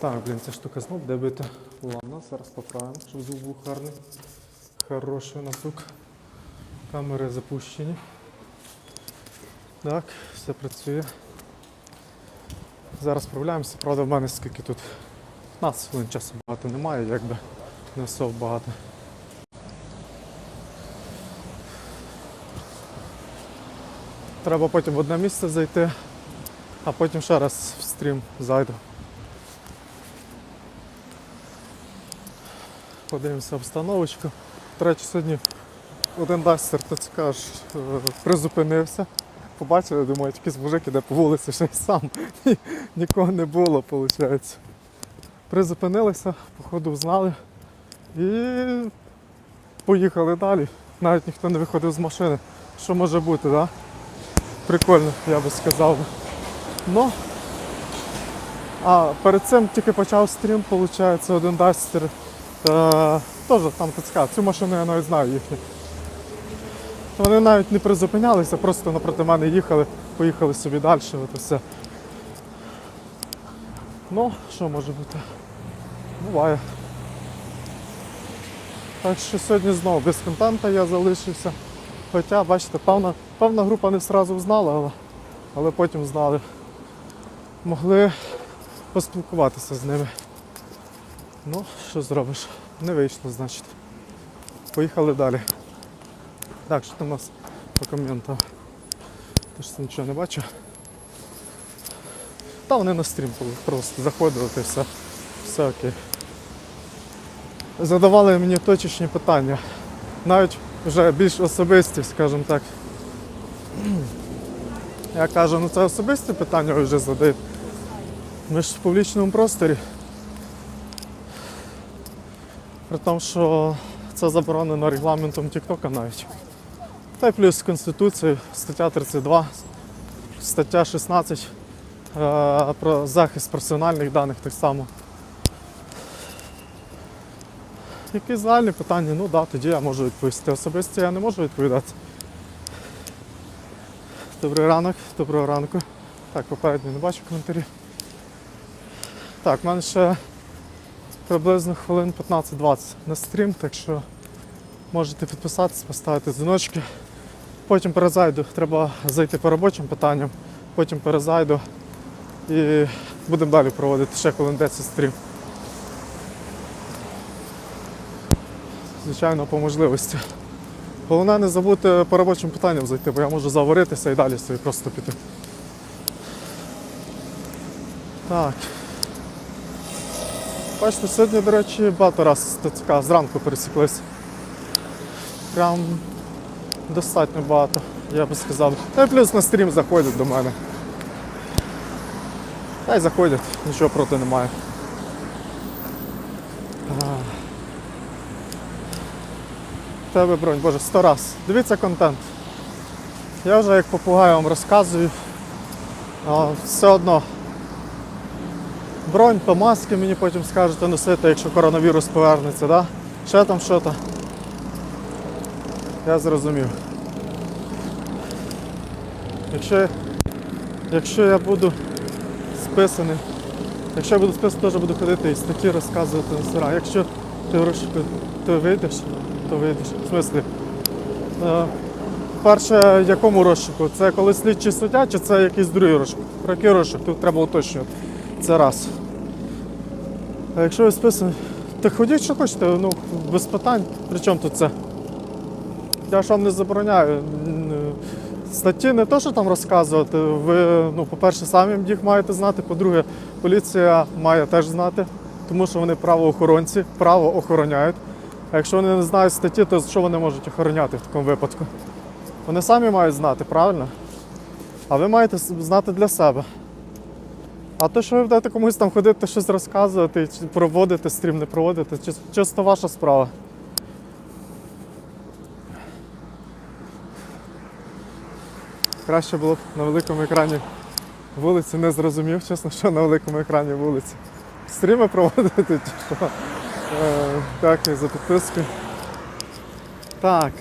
Так, блін, ця штука знов де бити. Ладно, зараз поправимо, щоб звук був гарний. Хороший у нас звук. Камери запущені. Так, все працює. Зараз справляємося. Правда, в мене скільки тут 15 хвилин часу багато немає, якби не особо багато. Треба потім в одне місце зайти, а потім ще раз в стрім зайду. Подивимося обстановочку. До речі, сьогодні один дастер ТЦК аж е, призупинився. Побачили, думають, якийсь мужик іде по вулиці, ще й сам. Ні- Нікого не було, виходить. Призупинилися, походу знали і поїхали далі. Навіть ніхто не виходив з машини. Що може бути, так? Да? Прикольно, я би сказав. Ну, а перед цим тільки почав стрім, виходить, один дастер. Та, теж там ТЦК. Цю машину я навіть знаю їхню. Вони навіть не призупинялися, просто напроти мене їхали, поїхали собі далі, от все. Ну, що може бути? Буває. Так що сьогодні знову без контенту я залишився. Хоча, бачите, певна, певна група не одразу знала, але, але потім знали. Могли поспілкуватися з ними. Ну, що зробиш? Не вийшло, значить. Поїхали далі. Так, що там у нас по коментам? Ти ж нічого не бачу. Та вони на стрім просто заходили й все. Все окей. Задавали мені точечні питання. Навіть вже більш особисті, скажімо так. Я кажу, ну це особисті питання ви вже задають. Ми ж в публічному просторі. При тому, що це заборонено регламентом Тіктока навіть. Та й плюс Конституцією, стаття 32, стаття 16 е, про захист персональних даних так само. Які загальні питання, ну да, тоді я можу відповісти. Особисто я не можу відповідати. Добрий ранок, доброго ранку. Так, попередньо не бачу коментарі. Так, в мене ще приблизно хвилин 15-20 на стрім, так що можете підписатись, поставити дзвіночки. Потім перезайду, треба зайти по робочим питанням, потім перезайду і будемо далі проводити ще хвилин 10 стрім. Звичайно, по можливості. Головне не забути по робочим питанням зайти, бо я можу заваритися і далі собі просто піти. Так. Бачите, сьогодні, до речі, багато раз ТЦК зранку пересіклися. Прям достатньо багато, я би сказав. Та й плюс на стрім заходять до мене. Та й заходять, нічого проти немає. Тебе бронь, боже, сто раз. Дивіться контент. Я вже як попугай вам розказую. Все одно. Бронь то маски мені потім скажете носити, якщо коронавірус повернеться, да? Ще там що то. Я зрозумів. Якщо, якщо я буду списаний, якщо я буду списаний, теж буду ходити і статті розказувати на сира. Якщо ти розшуку, ти вийдеш, то вийдеш. В смислі? Е, перше, якому розшуку? Це коли слідчий суддя чи це якийсь другий розшук? Про який розшук? Тут треба уточнювати. Це раз. А якщо ви списані, то ходіть, що хочете, ну, без питань. При чому тут це? Я ж вам не забороняю. Статті не то, що там розказувати. Ви, ну, по-перше, самі їх маєте знати. По-друге, поліція має теж знати, тому що вони правоохоронці, право охороняють. А якщо вони не знають статті, то що вони можуть охороняти в такому випадку? Вони самі мають знати, правильно? А ви маєте знати для себе. А то, що ви будете комусь там ходити, щось розказувати, чи проводити стрім, не проводити, чис- чисто ваша справа. Краще було б на великому екрані вулиці, не зрозумів, чесно, що на великому екрані вулиці. Стріми проводити чи що. Е, Дякую за підписку. Так.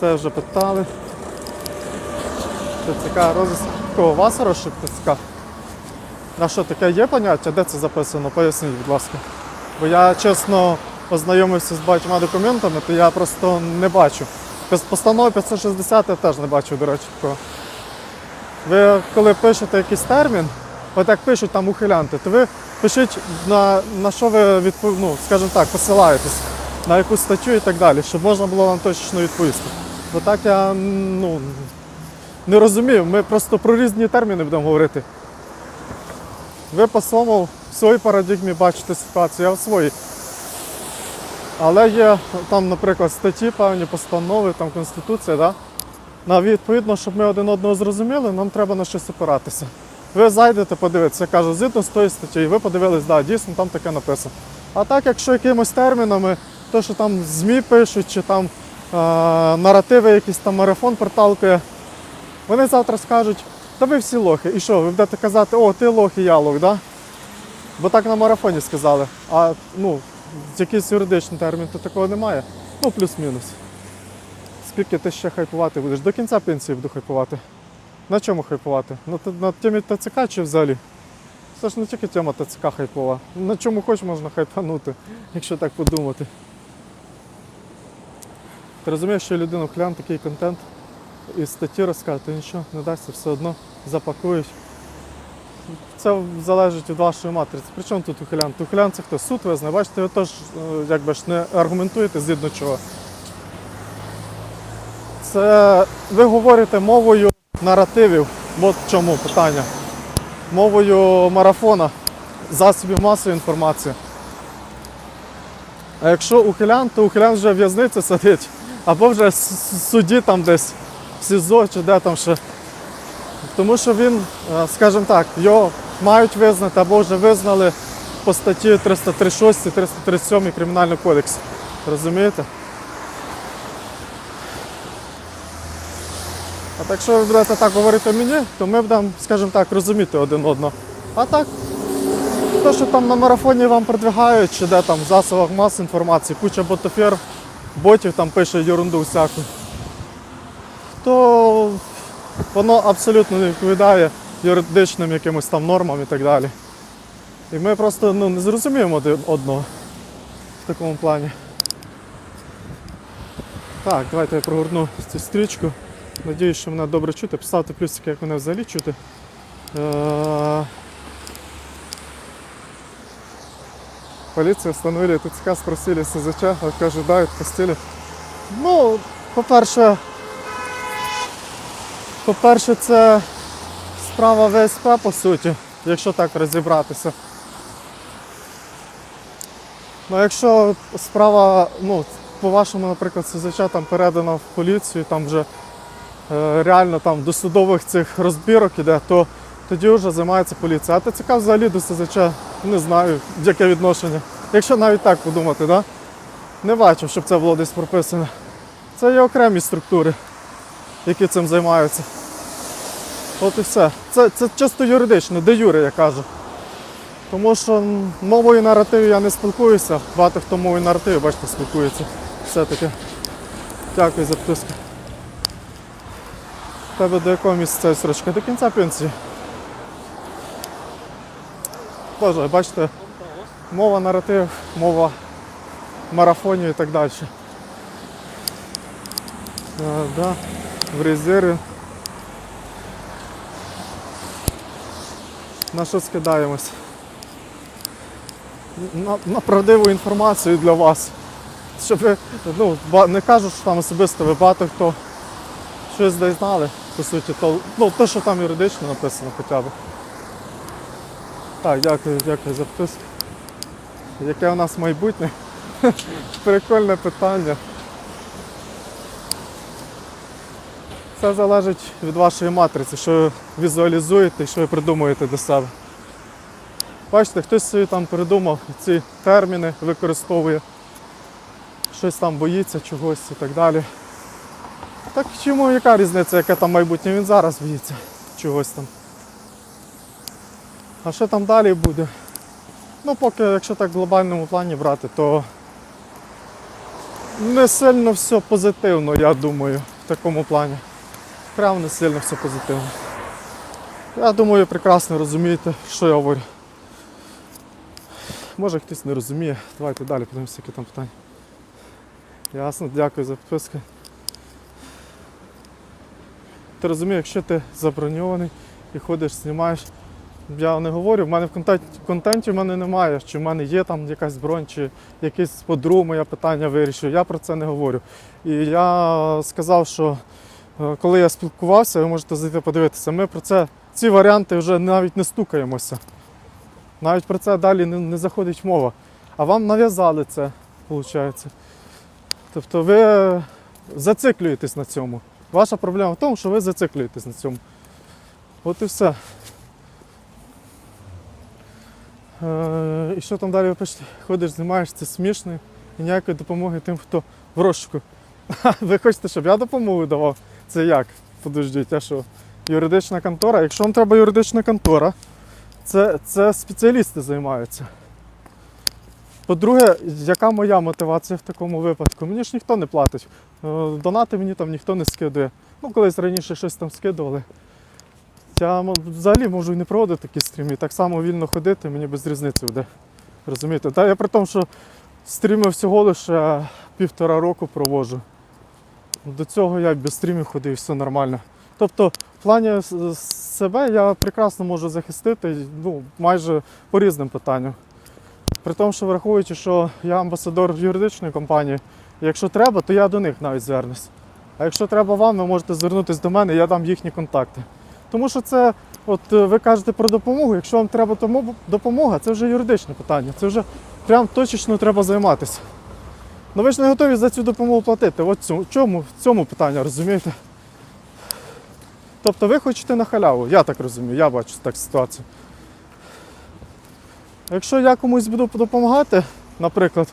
Це вже питали. ТЦК розіск. Кого вас розшук ТЦК? А що таке є поняття? Де це записано? Поясніть, будь ласка. Бо я чесно ознайомився з багатьма документами, то я просто не бачу. Постанови 560 я теж не бачу, до речі, такого. Ви коли пишете якийсь термін, от як пишуть там ухилянти, то ви пишіть на, на що ви відпов... ну, скажімо так, посилаєтесь, на яку статтю і так далі, щоб можна було вам точно відповісти. Бо так я ну, не розумію, ми просто про різні терміни будемо говорити. Ви по своєму в своїй парадигмі бачите ситуацію, я в своїй. Але є там, наприклад, статті, певні постанови, там Конституція, да? На відповідно, щоб ми один одного зрозуміли, нам треба на щось опиратися. Ви зайдете, подивитися, я кажу, згідно з тої статті, і ви подивились, да, дійсно там таке написано. А так, якщо якимось термінами, то, що там ЗМІ пишуть, чи там е, наративи, якийсь там марафон проталкує, вони завтра скажуть, та ви всі лохи. І що, ви будете казати, о, ти лох і я лох, да? Бо так на марафоні сказали. А ну, якийсь юридичний термін, то такого немає. Ну, плюс-мінус. Скільки ти ще хайпувати будеш? До кінця пенсії буду хайпувати. На чому хайпувати? На, на темі ТЦК чи взагалі? Це ж не тільки тема ТЦК хайпова. На чому хоч можна хайпанути, якщо так подумати. Ти розумієш, що людину хлян такий контент і статті розкаже, то нічого не дасться, все одно запакують. Це залежить від вашої матриці. Причому тут ухилян? Ухилян це хто? Суд визнає. Бачите, ви теж е, якби ж не аргументуєте згідно чого. Це ви говорите мовою наративів. От в чому питання. Мовою марафона, засобів масової інформації. А якщо ухилян, то ухилян вже в'язниці сидить, або вже в суді там десь в СІЗО чи де там ще. Тому що він, е, скажімо так, його мають визнати або вже визнали по статті 336, 337 Кримінального кодексу. Розумієте? А так, якщо ви будете так говорити мені, то ми будемо, скажімо так, розуміти один одного. А так, те, що там на марафоні вам продвигають, чи де там в засобах мас інформації, куча ботофер, ботів там пише ерунду всяку, то воно абсолютно не відповідає юридичним якимось там нормам і так далі. І ми просто ну, не зрозуміємо один одного в такому плані. Так, давайте я прогорну цю стрічку. Надіюсь, що мене добре чути. Поставте плюсики, як мене взагалі чути. Е, Полиция встановили ТЦК, спросили СЗЧ, как ожидают, пустили. Ну, по-перше, по-перше, це справа ВСП, по суті, якщо так розібратися. Ну, якщо справа, ну, по-вашому, наприклад, СЗЧ там передана в поліцію, там вже е, реально там до судових цих розбірок іде, то тоді вже займається поліція. А ТЦК взагалі до СЗЧ не знаю, яке відношення. Якщо навіть так подумати, да? не бачив, щоб це було десь прописано. Це є окремі структури, які цим займаються. От і все. Це, це чисто юридично, де юри, я кажу. Тому що мовою наративів я не спілкуюся. Багато хто мовою наративів, бачите, спілкується. Все-таки. Дякую за підписку. Тебе до якого місяця срочка? До кінця пенсії. Боже, бачите, мова наратив, мова марафонів і так далі. А, да, в резерві. На що скидаємось? На, на правдиву інформацію для вас. Щоб ви, ну, не кажу, що там особисто ви багато хто щось десь знали, по суті, то, ну, те, що там юридично написано хоча б. Так, дякую, дякую за підписку. Яке у нас майбутнє? Прикольне питання. Це залежить від вашої матриці, що ви візуалізуєте і що ви придумуєте для себе. Бачите, хтось собі там придумав ці терміни, використовує, щось там боїться чогось і так далі. Так чому яка різниця, яке там майбутнє? Він зараз боїться чогось там. А що там далі буде? Ну, поки, якщо так в глобальному плані брати, то не сильно все позитивно, я думаю, в такому плані. Прямо не сильно все позитивно. Я думаю, прекрасно розумієте, що я говорю. Може хтось не розуміє. Давайте далі подивимося, які там питання. Ясно, дякую за підписку. Ти розумієш, якщо ти заброньований і ходиш, знімаєш, я не говорю, в мене в контенті, контенті в мене немає, чи в мене є там якась бронь, чи якесь по-другому моє питання вирішую. Я про це не говорю. І я сказав, що коли я спілкувався, ви можете зайти подивитися, ми про це, ці варіанти вже навіть не стукаємося. Навіть про це далі не, не заходить мова. А вам нав'язали це, виходить. Тобто ви зациклюєтесь на цьому. Ваша проблема в тому, що ви зациклюєтесь на цьому. От і все. Е, і що там далі ви пишете? Ходиш, знімаєш, це смішно і ніякої допомоги тим, хто в розшуку. Ви хочете, щоб я допомогу давав? Це як? Подождіть, а що? Юридична контора. Якщо вам треба юридична контора, це, це спеціалісти займаються. По-друге, яка моя мотивація в такому випадку? Мені ж ніхто не платить. Е, Донати мені там ніхто не скидує. Ну, колись раніше щось там скидували. Я взагалі можу і не проводити такі стріми. Так само вільно ходити, мені без різниці буде. Розумієте? Та я при тому, що стріми всього лише півтора року проводжу. До цього я без стрімів ходив, все нормально. Тобто, в плані себе я прекрасно можу захистити ну, майже по різним питанням. При тому, що враховуючи, що я амбасадор юридичної компанії, якщо треба, то я до них навіть звернусь. А якщо треба вам, ви можете звернутися до мене, я дам їхні контакти. Тому що це, от е, ви кажете про допомогу, якщо вам треба допомога, це вже юридичне питання. Це вже прям точечно треба займатися. Ну ви ж не готові за цю допомогу платити. От цьому, чому, в цьому питання, розумієте? Тобто ви хочете на халяву, я так розумію, я бачу так ситуацію. Якщо я комусь буду допомагати, наприклад,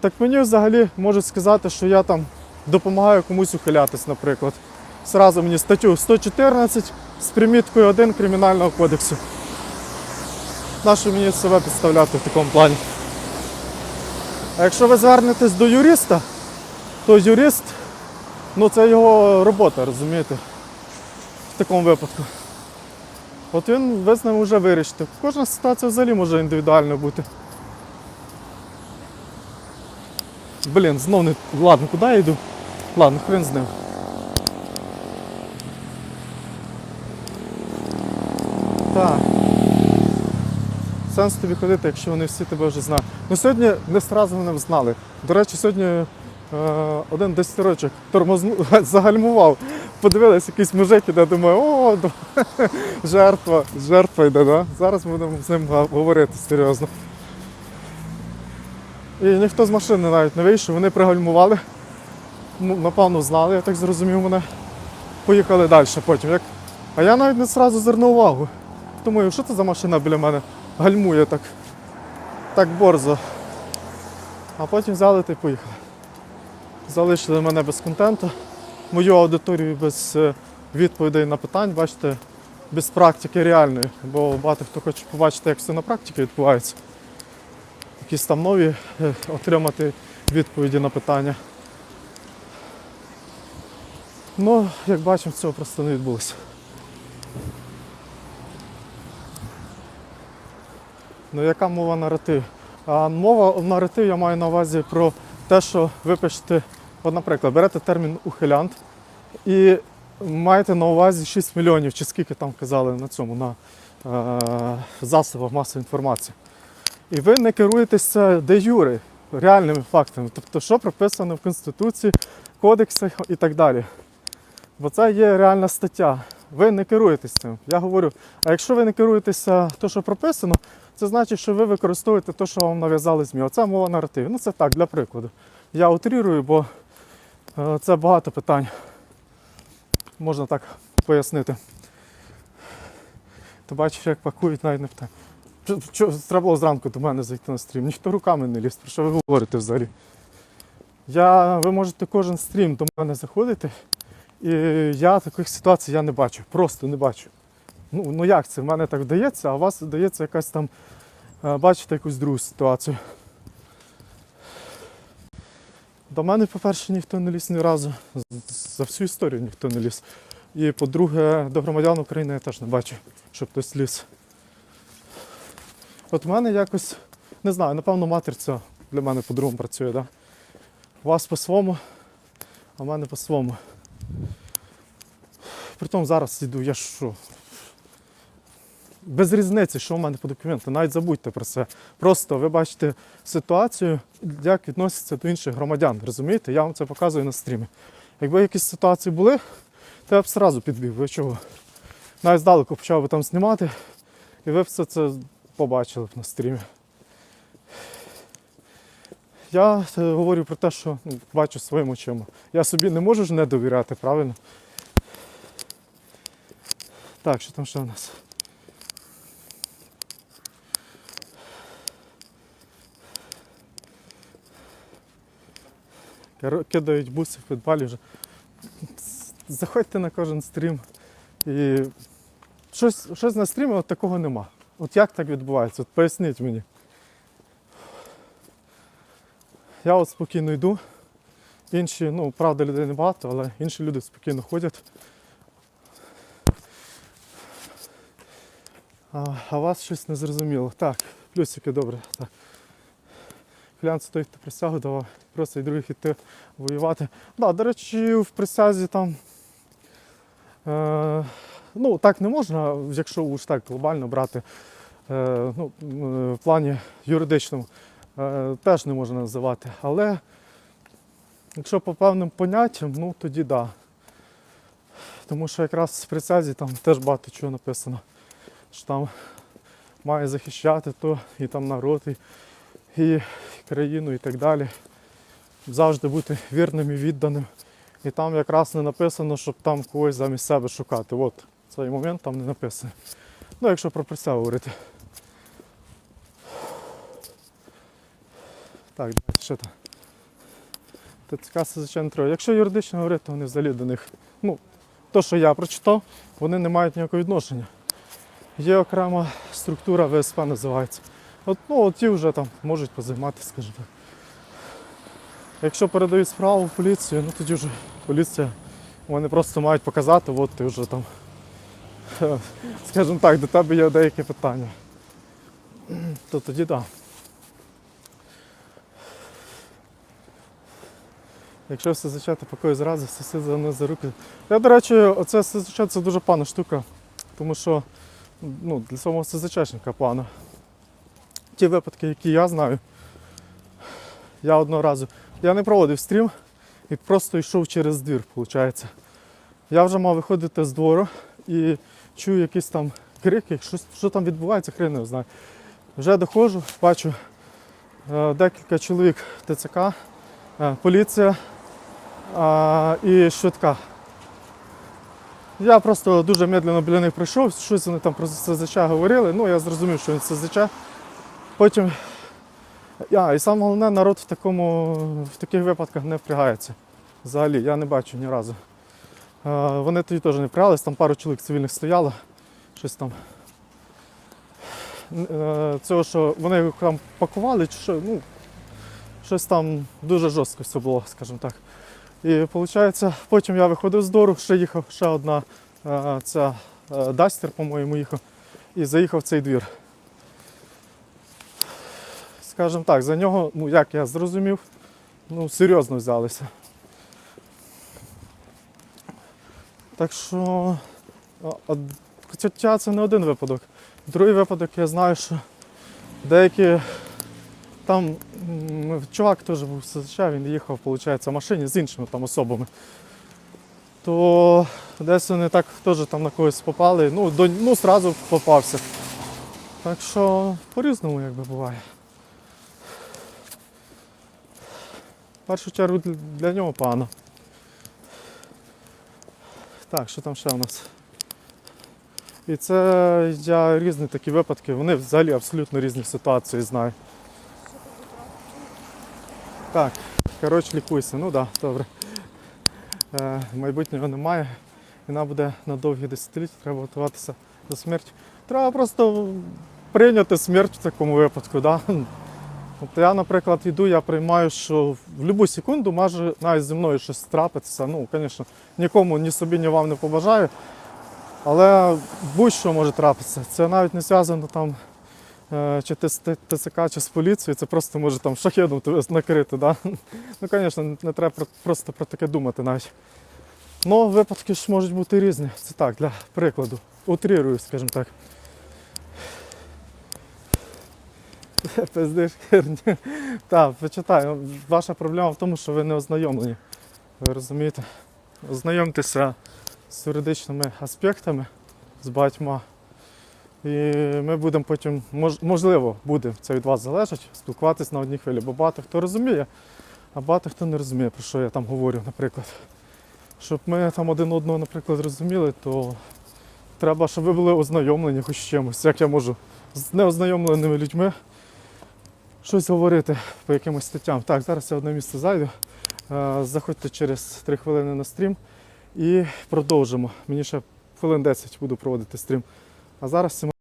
так мені взагалі можуть сказати, що я там допомагаю комусь ухилятись, наприклад. Зразу мені статтю 114 з приміткою 1 Кримінального кодексу. Нащо мені себе підставляти в такому плані? А якщо ви звернетесь до юриста, то юрист, ну це його робота, розумієте? В такому випадку. От він ви з ним вже вирішите. Кожна ситуація взагалі може індивідуально бути. Блін, знов не. Ладно, куди я йду? Ладно, хрен з ним. Так. Сенс тобі ходити, якщо вони всі тебе вже знають. Ну сьогодні не одразу мене знали. До речі, сьогодні е, один десятирочок тормознув, загальмував. Подивились, якийсь мужик іде, думаю, о, жертва, жертва йде, да? Зараз будемо з ним говорити серйозно. І ніхто з машини навіть не вийшов, вони пригальмували. Ну, напевно, знали, я так зрозумів мене. Поїхали далі потім. Як... А я навіть не одразу звернув увагу. Думаю, що це за машина біля мене гальмує так, так борзо. А потім взяли та й поїхали. Залишили мене без контенту, мою аудиторію без е, відповідей на питань, бачите, без практики реальної. Бо багато хто хоче побачити, як все на практиці відбувається. Якісь там нові е, отримати відповіді на питання. Ну, як бачимо, цього просто не відбулося. Ну, яка мова наратив? А мова наратив я маю на увазі про те, що ви пишете, от, наприклад, берете термін ухилянт і маєте на увазі 6 мільйонів, чи скільки там казали на цьому, на е, засобах масової інформації. І ви не керуєтеся де юри, реальними фактами, тобто, що прописано в Конституції, кодексах і так далі. Бо це є реальна стаття. Ви не керуєтесь цим. Я говорю, а якщо ви не керуєтеся те, що прописано, це значить, що ви використовуєте те, що вам нав'язали ЗМІ. Оце мова наративу. Ну це так, для прикладу. Я утрірую, бо е, це багато питань. Можна так пояснити. Ти бачиш, як пакують навіть не питання. Треба було зранку до мене зайти на стрім. Ніхто руками не ліз. Про що ви говорите взагалі? Я, ви можете кожен стрім до мене заходити, і я таких ситуацій я не бачу. Просто не бачу. Ну, ну як це? В мене так вдається, а у вас вдається якась там е, бачите якусь другу ситуацію. До мене, по-перше, ніхто не ліз ні разу. За всю історію ніхто не ліз. І по-друге, до громадян України я теж не бачу, щоб хтось ліз. От в мене якось, не знаю, напевно, матриця для мене по-другому працює, да? У вас по-своєму, а в мене по-своєму. Притом зараз йду, я що. Без різниці, що в мене по документу, навіть забудьте про це. Просто ви бачите ситуацію, як відносяться до інших громадян. Розумієте? Я вам це показую на стрімі. Якби якісь ситуації були, то я б одразу підбіг. Ви чого? Навіть здалеку почав би там знімати, і ви б все це побачили б на стрімі. Я е, говорю про те, що ну, бачу своїми очима. Я собі не можу ж не довіряти, правильно? Так, що там ще у нас? Кидають буси в підвалі вже. Заходьте на кожен стрім. І щось, щось на стрімі от такого нема. От як так відбувається? От поясніть мені. Я от спокійно йду. Інші, ну, правда, людей небагато, але інші люди спокійно ходять. А, а вас щось не зрозуміло. Так, плюсики, добре. Так. Клянці той, хто присягу давав, просто і других іти воювати. Да, до речі, в присязі там. Е, ну, так не можна, якщо уж так глобально брати. Е, ну, в плані юридичному е, теж не можна називати. Але якщо по певним поняттям, ну тоді. Да. Тому що якраз в присязі там теж багато чого написано. Що там має захищати то і там народ, і, і країну, і так далі. Завжди бути вірним і відданим. І там якраз не написано, щоб там когось замість себе шукати. От цей момент там не написано. Ну, якщо про присягу говорити. Так, давайте що там. ТЦК звичайно треба. Якщо юридично говорити, то вони взагалі до них. Ну, то, що я прочитав, вони не мають ніякого відношення. Є окрема структура ВСП називається. От, ну, от ті вже там можуть позайматися, скажімо так. Якщо передають справу в поліцію, ну тоді вже поліція. Вони просто мають показати, от ти вже там. Скажімо так, до тебе є деякі питання. То тоді так. Да. Якщо СЗЧ, то покою зразу, все за не за. Я, до речі, оце СЗЧ це дуже пана штука, тому що ну, для самого СЗЧшника пана. Ті випадки, які я знаю, я одного разу. Я не проводив стрім і просто йшов через двір, виходить. Я вже мав виходити з двору і чую якісь там крики, що, що там відбувається, хрен не знаю. Вже доходжу, бачу е, декілька чоловік ТЦК, е, поліція е, і швидка. Я просто дуже медленно біля них прийшов, щось вони там про СЗЧ говорили, ну я зрозумів, що він СЗЧ. Потім я, і саме головне, народ в, такому, в таких випадках не впрягається. Взагалі, я не бачу ні разу. Е, Вони тоді теж не впрягались, там пару чоловік цивільних стояло, щось там. Е, Цього, що вони там пакували, чи що, ну, щось там дуже жорстко все було, скажімо так. І виходить, потім я виходив з двору, ще їхав ще одна е, ця е, Дастер, по-моєму, їхав, і заїхав в цей двір скажімо так, за нього, ну як я зрозумів, ну серйозно взялися. Так що, хоча це не один випадок. Другий випадок я знаю, що деякі там чувак теж був в СЗЧ, він їхав, виходить, в машині з іншими там особами. То десь вони так теж там на когось попали, ну, до, ну зразу попався. Так що по-різному якби буває. В першу чергу для нього погано. Так, що там ще у нас? І це я різні такі випадки, вони взагалі абсолютно різні ситуації знаю. Так, коротше, лікуйся, ну так, да, добре. Е, майбутнього немає. Війна буде на довгі десятиліття, треба готуватися до смерті. Треба просто прийняти смерть в такому випадку, да? Тобто я, наприклад, йду, я приймаю, що в будь-яку секунду може навіть зі мною щось трапитися. Ну, звісно, нікому, ні собі, ні вам не побажаю. Але будь-що може трапитися. Це навіть не зв'язано там чи з Т- ТЦК, чи з поліцією, це просто може там шахедом тебе накрити. Да? Ну, звісно, не треба просто про таке думати навіть. Ну, випадки ж можуть бути різні. Це так, для прикладу. Утрірую, скажімо так. Пиздиш херня. Так, почитай. Ваша проблема в тому, що ви не ознайомлені. Ви розумієте? Ознайомтеся з юридичними аспектами з багатьма. І ми будемо потім, можливо, буде це від вас залежить, спілкуватись на одній хвилі. Бо багато хто розуміє, а багато хто не розуміє, про що я там говорю, наприклад. Щоб ми там один одного, наприклад, розуміли, то треба, щоб ви були ознайомлені хоч чимось. Як я можу з неознайомленими людьми щось говорити по якимось статтям. Так, зараз я одне місце зайду. Е, Заходьте через 3 хвилини на стрім і продовжимо. Мені ще хвилин 10 буду проводити стрім. А зараз